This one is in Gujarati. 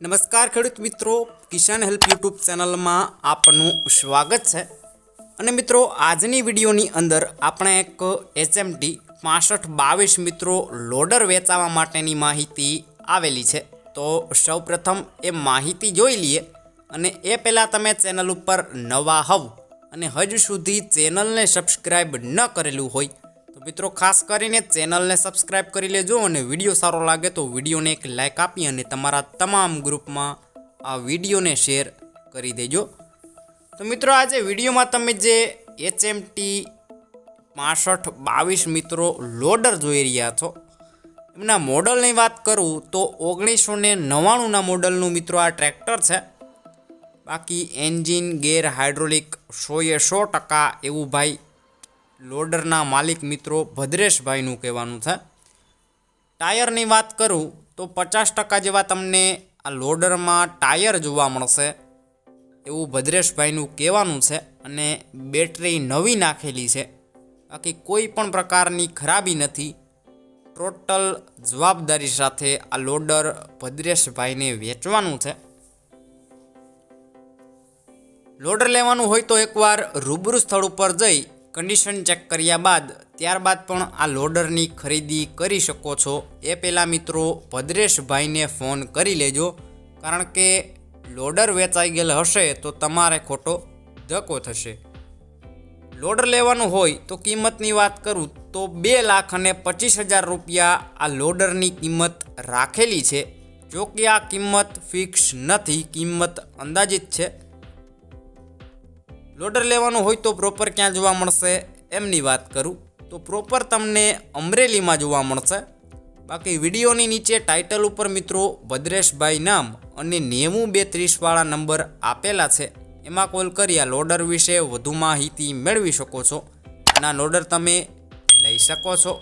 નમસ્કાર ખેડૂત મિત્રો, કિસાન હેલ્પ યુટ્યુબ ચેનલમાં આપનું સ્વાગત છે. અને મિત્રો, આજની વિડીયોની અંદર આપણે એક એચએમટી પાસઠ બાવીસ મિત્રો લોડર વેચાવા માટેની માહિતી આવેલી છે. તો સૌપ્રથમ એ માહિતી જોઈ લઈએ અને એ પહેલાં તમે ચેનલ ઉપર નવા હોવ અને હજુ સુધી ચેનલને સબસ્ક્રાઈબ ન કરેલું હોય તો મિત્રો, ખાસ કરીને ચેનલને સબસ્ક્રાઈબ કરી લેજો અને વીડિયો સારો લાગે તો વિડીયોને એક લાઇક આપી અને તમારા તમામ ગ્રુપમાં આ વિડીયોને શેર કરી દેજો. તો મિત્રો, આજે વિડીયોમાં તમે જે એચએમટી પાસઠ બાવીસ મિત્રો લોડર જોઈ રહ્યા છો, એમના મોડલની વાત કરું તો ઓગણીસો ને નવ્વાણુંના મોડલનું મિત્રો આ ટ્રેક્ટર છે. બાકી એન્જિન ગેર હાઇડ્રોલિક સોએ સો ટકા એવું ભાઈ લોડરના માલિક મિત્રો ભદ્રેશભાઈનું કહેવાનું છે. ટાયરની વાત કરું તો પચાસ ટકા જેવા તમને આ લોડરમાં ટાયર જોવા મળશે એવું ભદ્રેશભાઈનું કહેવાનું છે અને બેટરી નવી નાખેલી છે. બાકી કોઈ પણ પ્રકારની ખરાબી નથી. ટોટલ જવાબદારી સાથે આ લોડર ભદ્રેશભાઈને વેચવાનું છે. લોડર લેવાનું હોય તો એકવાર રૂબરૂ સ્થળ ઉપર જઈ કન્ડિશન ચેક કર્યા બાદ ત્યારબાદ પણ આ લોડરની ખરીદી કરી શકો છો. એ પહેલાં મિત્રો ભદ્રેશભાઈને ફોન કરી લેજો. કારણ કે લોડર વેચાઈ ગયેલ હશે તો તમારે ખોટો ધક્કો થશે. લોડર લેવાનું હોય તો કિંમતની વાત કરું તો બે લાખ અને પચીસ હજાર રૂપિયા આ લોડરની કિંમત રાખેલી છે. જો કે આ કિંમત ફિક્સ નથી, કિંમત અંદાજિત છે. લોડર લેવાનું હોય તો પ્રોપર ક્યાં જોવા મળશે એમની વાત કરું. તો પ્રોપર તમને અમરેલીમાં જોવા મળશે. બાકી વિડીયોની નીચે ટાઇટલ ઉપર મિત્રો ભદ્રેશભાઈ નામ અને નેવું બે ત્રીસવાળા નંબર આપેલા છે. એમાં કોલ કરી આ લોડર વિશે વધુ માહિતી મેળવી શકો છો. અને લોડર તમે લઈ શકો છો.